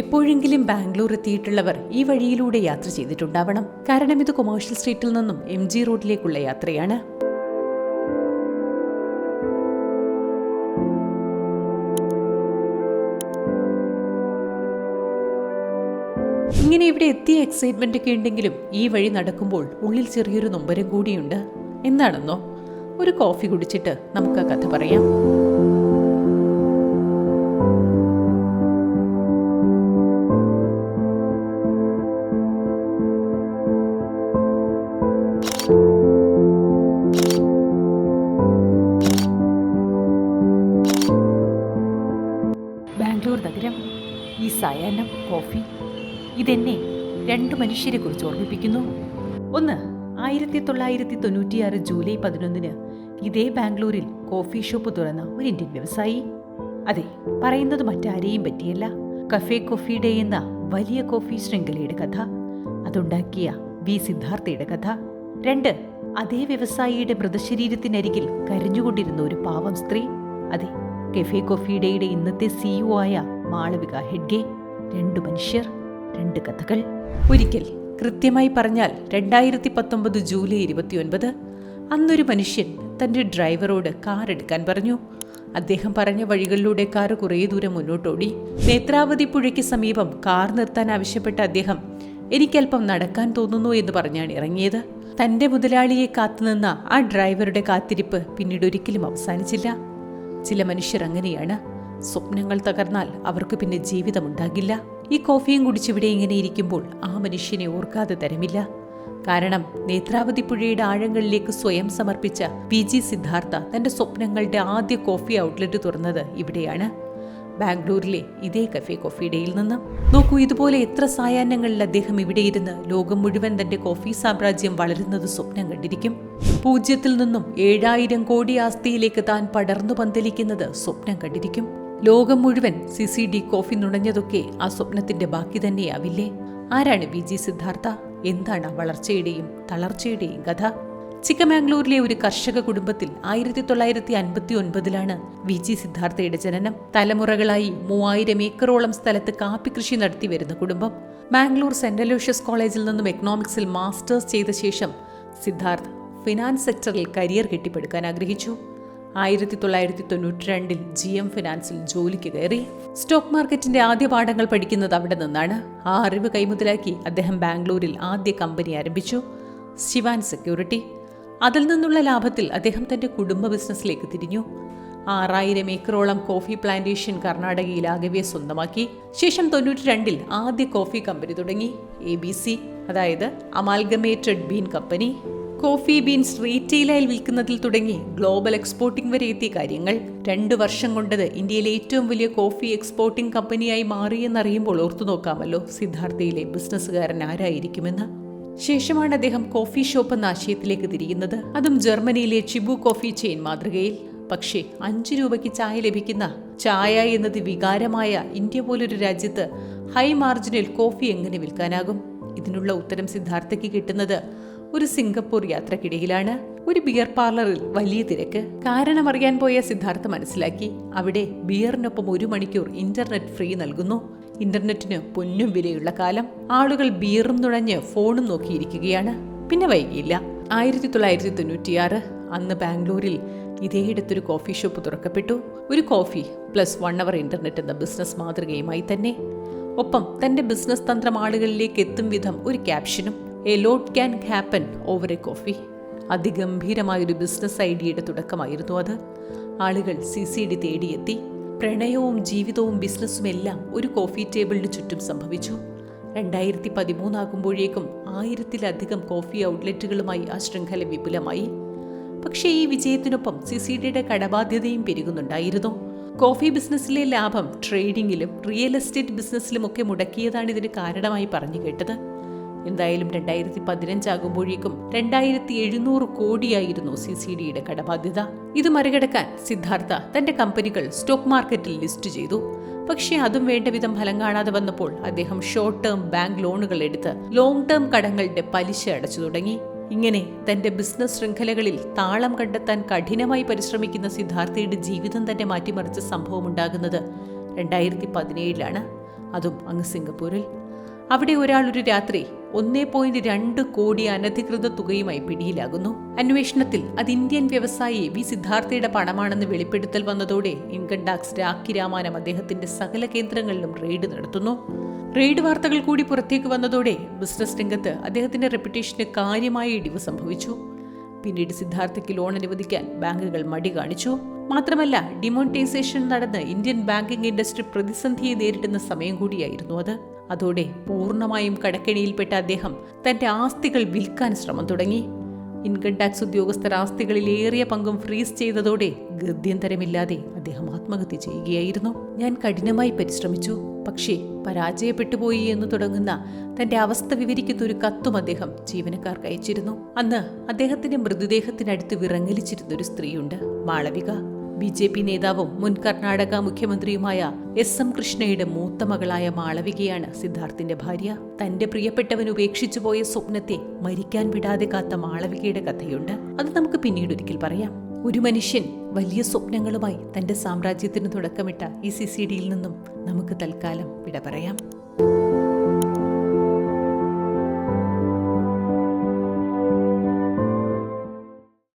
എപ്പോഴെങ്കിലും ബാംഗ്ലൂർ എത്തിയിട്ടുള്ളവർ ഈ വഴിയിലൂടെ യാത്ര ചെയ്തിട്ടുണ്ടാവണം. കാരണം ഇത് കൊമേഴ്ഷ്യൽ സ്ട്രീറ്റിൽ നിന്നും എം ജി റോഡിലേക്കുള്ള യാത്രയാണ്. ഇങ്ങനെ ഇവിടെ എത്തിയ എക്സൈറ്റ്മെന്റ് ഒക്കെ ഉണ്ടെങ്കിലും ഈ വഴി നടക്കുമ്പോൾ ഉള്ളിൽ ചെറിയൊരു നൊമ്പരം കൂടിയുണ്ട്. എന്താണെന്നോ? ഒരു കോഫി കുടിച്ചിട്ട് നമുക്ക് കഥ പറയാം. സായാഹ്നം കോഫി ഇതെന്നെ രണ്ട് മനുഷ്യരെ കുറിച്ച് ഓർമ്മിപ്പിക്കുന്നു. ഒന്ന് ആയിരത്തി തൊള്ളായിരത്തി തൊണ്ണൂറ്റിയാറ് ജൂലൈ പതിനൊന്നിന് ഇതേ ബാംഗ്ലൂരിൽ കോഫി ഷോപ്പ് തുറന്ന ഒരു ഇന്ത്യൻ വ്യവസായി. അതെ പറയുന്നത് മറ്റാരെയും പറ്റിയല്ല. കഫേ കോഫി ഡേ എന്ന വലിയ കോഫി ശൃംഖലയുടെ കഥ അതുണ്ടാക്കിയ വി സിദ്ധാർത്ഥയുടെ കഥ. രണ്ട് അതേ വ്യവസായിയുടെ മൃതശരീരത്തിനരികിൽ കരഞ്ഞുകൊണ്ടിരുന്ന ഒരു പാവം സ്ത്രീ. അതെ കെഫേ കോഫി ഡേയുടെ ഇന്നത്തെ സിഇഒ ആയ മാളവിക ഹെഡ്ഗെ. രണ്ടു മനുഷ്യർ രണ്ട് കഥകൾ. ഒരിക്കൽ കൃത്യമായി പറഞ്ഞാൽ രണ്ടായിരത്തി പത്തൊമ്പത് ജൂലൈ ഇരുപത്തിയൊൻപത് അന്നൊരു മനുഷ്യൻ തന്റെ ഡ്രൈവറോട് കാർ എടുക്കാൻ പറഞ്ഞു. അദ്ദേഹം പറഞ്ഞ വഴികളിലൂടെ കാർ കുറേ ദൂരം മുന്നോട്ടോടി. നേത്രാവതി പുഴയ്ക്ക് സമീപം കാർ നിർത്താൻ ആവശ്യപ്പെട്ട അദ്ദേഹം എനിക്കല്പം നടക്കാൻ തോന്നുന്നു എന്ന് പറഞ്ഞാണ് ഇറങ്ങിയത്. തന്റെ മുതലാളിയെ കാത്തുനിന്ന ആ ഡ്രൈവറുടെ കാത്തിരിപ്പ് പിന്നീട് ഒരിക്കലും അവസാനിച്ചില്ല. ചില മനുഷ്യർ അങ്ങനെയാണ്. സ്വപ്നങ്ങൾ തകർന്നാൽ അവർക്ക് പിന്നെ ജീവിതമുണ്ടാകില്ല. ഈ കോഫിയും കുടിച്ചിവിടെ ഇങ്ങനെ ഇരിക്കുമ്പോൾ ആ മനുഷ്യനെ ഓർക്കാതെ തരമില്ല. കാരണം നേത്രാവതി പുഴയുടെ ആഴങ്ങളിലേക്ക് സ്വയം സമർപ്പിച്ച പി ജി സിദ്ധാർത്ഥ തന്റെ സ്വപ്നങ്ങളുടെ ആദ്യ കോഫി ഔട്ട്ലെറ്റ് തുറന്നത് ഇവിടെയാണ്. ബാംഗ്ലൂരിലെ ഇതേ കഫേ കോഫിയുടെയിൽ നിന്ന്. നോക്കൂ ഇതുപോലെ എത്ര സായാഹ്നങ്ങളിൽ അദ്ദേഹം ഇവിടെ ഇരുന്ന് ലോകം മുഴുവൻ തന്റെ കോഫി സാമ്രാജ്യം വളരുന്നത് സ്വപ്നം കണ്ടിരിക്കും. പൂജ്യത്തിൽ നിന്നും ഏഴായിരം കോടി ആസ്തിയിലേക്ക് താൻ പടർന്നു പന്തലിക്കുന്നത് സ്വപ്നം കണ്ടിരിക്കും. ലോകം മുഴുവൻ സി സി ഡി കോഫി നുണഞ്ഞതൊക്കെ ആ സ്വപ്നത്തിന്റെ ബാക്കി തന്നെയാവില്ലേ? ആരാണ് വി ജി സിദ്ധാർത്ഥ? എന്താണ് വളർച്ചയുടെയും തളർച്ചയുടെയും കഥ? ചിക്കമാംഗ്ലൂരിലെ ഒരു കർഷക കുടുംബത്തിൽ ആയിരത്തി തൊള്ളായിരത്തി അൻപത്തി ഒൻപതിലാണ് വി ജി സിദ്ധാർത്ഥയുടെ ജനനം. തലമുറകളായി മൂവായിരം ഏക്കറോളം സ്ഥലത്ത് കാപ്പി കൃഷി നടത്തി വരുന്ന കുടുംബം. മാംഗ്ലൂർ സെന്റ് അലോഷ്യസ് കോളേജിൽ നിന്നും എക്കണോമിക്സിൽ മാസ്റ്റേഴ്സ് ചെയ്ത ശേഷം സിദ്ധാർത്ഥ് ഫിനാൻസ് സെക്ടറിൽ കരിയർ കെട്ടിപ്പടുക്കാൻ ആഗ്രഹിച്ചു. ആയിരത്തി തൊള്ളായിരത്തി തൊണ്ണൂറ്റി രണ്ടിൽ ജി എം ഫിനാൻസിൽ ജോലിക്ക് കയറി. സ്റ്റോക്ക് മാർക്കറ്റിന്റെ ആദ്യ പാഠങ്ങൾ പഠിക്കുന്നത് അവിടെ നിന്നാണ്. ആ അറിവ് കൈമുതലാക്കി അദ്ദേഹം ബാംഗ്ലൂരിൽ ആദ്യ കമ്പനി ആരംഭിച്ചു ശിവാൻ സെക്യൂരിറ്റി. അതിൽ നിന്നുള്ള ലാഭത്തിൽ അദ്ദേഹം തന്റെ കുടുംബ ബിസിനസ്സിലേക്ക് തിരിഞ്ഞു. ആറായിരം ഏക്കറോളം കോഫി പ്ലാന്റേഷൻ കർണാടകയിൽ ആകവെ സ്വന്തമാക്കി. ശേഷം തൊണ്ണൂറ്റി രണ്ടിൽ ആദ്യ കോഫി കമ്പനി തുടങ്ങി എ ബി സി അതായത് amalgamated bean company coffee beans റീറ്റെയിലായി വിൽക്കുന്നതിൽ തുടങ്ങി ഗ്ലോബൽ എക്സ്പോർട്ടിംഗ് വരെ എത്തിയ കാര്യങ്ങൾ രണ്ട് വർഷം കൊണ്ടത് ഇന്ത്യയിലെ ഏറ്റവും വലിയ കോഫി എക്സ്പോർട്ടിംഗ് കമ്പനിയായി മാറിയെന്നറിയുമ്പോൾ ഓർത്തു നോക്കാമല്ലോ സിദ്ധാർത്ഥയിലെ ബിസിനസ്സുകാരൻ ആരായിരിക്കുമെന്ന്. ശേഷമാണ് അദ്ദേഹം കോഫി ഷോപ്പ് എന്ന ആശയത്തിലേക്ക് തിരിയുന്നത്. അതും ജർമ്മനിയിലെ ചിബു കോഫി ചെയിൻ മാതൃകയിൽ. പക്ഷേ അഞ്ചു രൂപയ്ക്ക് ചായ ലഭിക്കുന്ന ചായ എന്നത് വികാരമായ ഇന്ത്യ പോലൊരു രാജ്യത്ത് ഹൈ മാർജിനിൽ കോഫി എങ്ങനെ വിൽക്കാനാകും? ഇതിനുള്ള ഉത്തരം സിദ്ധാർത്ഥയ്ക്ക് കിട്ടുന്നത് ഒരു സിംഗപ്പൂർ യാത്രക്കിടയിലാണ് ഒരു ബിയർ പാർലറിൽ വലിയ തിരക്ക്. കാരണം അറിയാൻ പോയ സിദ്ധാർത്ഥ മനസ്സിലാക്കി അവിടെ ബിയറിനൊപ്പം ഒരു മണിക്കൂർ ഇന്റർനെറ്റ് ഫ്രീ നൽകുന്നു. ഇന്റർനെറ്റിന് പൊന്നും വിലയുള്ള കാലം. ആളുകൾ ബിയറും നുഴഞ്ഞ് ഫോണും നോക്കിയിരിക്കുകയാണ്. പിന്നെ വൈകിയില്ല. ആയിരത്തി തൊള്ളായിരത്തി തൊണ്ണൂറ്റിയാറ് അന്ന് ബാംഗ്ലൂരിൽ ഇതേയിടത്തൊരു കോഫി ഷോപ്പ് തുറക്കപ്പെട്ടു. ഒരു കോഫി പ്ലസ് വൺ അവർ ഇന്റർനെറ്റ് എന്ന ബിസിനസ് മാതൃകയുമായി തന്നെ. ഒപ്പം തന്റെ ബിസിനസ് തന്ത്രം ആളുകളിലേക്ക് എത്തും വിധം ഒരു ക്യാപ്ഷനും a lot can happen over a coffee അതിഗംഭീരമായ ഒരു ബിസിനസ് ഐഡിയയുടെ തുടക്കമായിരുന്നു അത്. ആളുകൾ സി സി ഡി തേടിയെത്തി. പ്രണയവും ജീവിതവും ബിസിനസ്സും എല്ലാം ഒരു കോഫി ടേബിളിന് ചുറ്റും സംഭവിച്ചു. രണ്ടായിരത്തി പതിമൂന്നാകുമ്പോഴേക്കും ആയിരത്തിലധികം കോഫി ഔട്ട്ലെറ്റുകളുമായി ആ ശൃംഖല വിപുലമായി. പക്ഷേ ഈ വിജയത്തിനൊപ്പം സി സി ഡിയുടെ കടബാധ്യതയും പെരുകുന്നുണ്ടായിരുന്നു. കോഫി ബിസിനസ്സിലെ ലാഭം ട്രേഡിങ്ങിലും റിയൽ എസ്റ്റേറ്റ് ബിസിനസ്സിലുമൊക്കെ മുടക്കിയതാണ് ഇതിന് കാരണമായി പറഞ്ഞു കേട്ടത്. എന്തായാലും രണ്ടായിരത്തി പതിനഞ്ചാകുമ്പോഴേക്കും രണ്ടായിരത്തി എഴുന്നൂറ് കോടിയായിരുന്നു സി സി ഡിയുടെ കടബാധ്യത. ഇത് മറികടക്കാൻ സിദ്ധാർത്ഥ തന്റെ കമ്പനികൾ സ്റ്റോക്ക് മാർക്കറ്റിൽ ലിസ്റ്റ് ചെയ്തു. പക്ഷേ അതും വേണ്ട വിധം ഫലം കാണാതെ വന്നപ്പോൾ അദ്ദേഹം ഷോർട്ട് ടേം ബാങ്ക് ലോണുകൾ എടുത്ത് ലോങ് ടേം കടങ്ങളുടെ പലിശ അടച്ചു തുടങ്ങി. ഇങ്ങനെ തന്റെ ബിസിനസ് ശൃംഖലകളിൽ താളം കണ്ടെത്താൻ കഠിനമായി പരിശ്രമിക്കുന്ന സിദ്ധാർത്ഥയുടെ ജീവിതം തന്നെ മാറ്റിമറിച്ച സംഭവം ഉണ്ടാകുന്നത് രണ്ടായിരത്തി പതിനേഴിലാണ് അതും അങ്ങ് സിംഗപ്പൂരിൽ. അവിടെ ഒരാൾ ഒരു രാത്രി ഒന്നേ പോയിന്റ് രണ്ട് കോടി അനധികൃത തുകയുമായി പിടിയിലാകുന്നു. അന്വേഷണത്തിൽ അത് ഇന്ത്യൻ വ്യവസായി വി. സിദ്ധാർത്ഥയുടെ പണമാണെന്ന് വെളിപ്പെടുത്തൽ വന്നതോടെ ഇൻകം ടാക്സ് രാഖി രാമാനം അദ്ദേഹത്തിന്റെ സകല കേന്ദ്രങ്ങളിലും റെയ്ഡ് നടത്തുന്നു. റെയ്ഡ് വാർത്തകൾ കൂടി പുറത്തേക്ക് വന്നതോടെ ബിസിനസ് രംഗത്ത് അദ്ദേഹത്തിന്റെ റെപ്യൂട്ടേഷന് കാര്യമായ ഇടിവ് സംഭവിച്ചു. പിന്നീട് സിദ്ധാർത്ഥയ്ക്ക് ലോൺ അനുവദിക്കാൻ ബാങ്കുകൾ മടി കാണിച്ചു. മാത്രമല്ല ഡിമോണിറ്റൈസേഷൻ നടന്ന് ഇന്ത്യൻ ബാങ്കിംഗ് ഇൻഡസ്ട്രി പ്രതിസന്ധിയെ നേരിടുന്ന സമയം കൂടിയായിരുന്നു അത്. അതോടെ പൂർണമായും കടക്കെണിയിൽപ്പെട്ട അദ്ദേഹം തന്റെ ആസ്തികൾ വിൽക്കാൻ ശ്രമം തുടങ്ങി. ഇൻകം ടാക്സ് ഉദ്യോഗസ്ഥർ ആസ്തികളിൽ ഏറിയ പങ്കും ഫ്രീസ് ചെയ്തതോടെ ഗദ്യന്തരമില്ലാതെ അദ്ദേഹം ആത്മഹത്യ ചെയ്യുകയായിരുന്നു. ഞാൻ കഠിനമായി പരിശ്രമിച്ചു. പക്ഷേ പരാജയപ്പെട്ടുപോയി എന്ന് തുടങ്ങുന്ന തന്റെ അവസ്ഥ വിവരിക്കുന്ന ഒരു കത്തും അദ്ദേഹം ജീവനക്കാർക്ക് അയച്ചിരുന്നു. അന്ന് അദ്ദേഹത്തിന്റെ മൃതദേഹത്തിനടുത്ത് വിറങ്ങലിച്ചിരുന്ന ഒരു സ്ത്രീയുണ്ട്. മാളവിക. ബി ജെ പി നേതാവും മുൻ കർണാടക മുഖ്യമന്ത്രിയുമായ എസ് എം കൃഷ്ണയുടെ മൂത്ത മകളായ മാളവികയാണ് സിദ്ധാർത്ഥിന്റെ ഭാര്യ. തന്റെ പ്രിയപ്പെട്ടവൻ ഉപേക്ഷിച്ചു പോയ സ്വപ്നത്തെ മരിക്കാൻ വിടാതെ കാത്ത മാളവികയുടെ കഥയുണ്ട്. അത് നമുക്ക് പിന്നീട് ഒരിക്കൽ പറയാം. ഒരു മനുഷ്യൻ വലിയ സ്വപ്നങ്ങളുമായി തന്റെ സാമ്രാജ്യത്തിന് തുടക്കമിട്ട ഈ സി സി ഡിയിൽ നിന്നും നമുക്ക് തൽക്കാലം വിട പറയാം.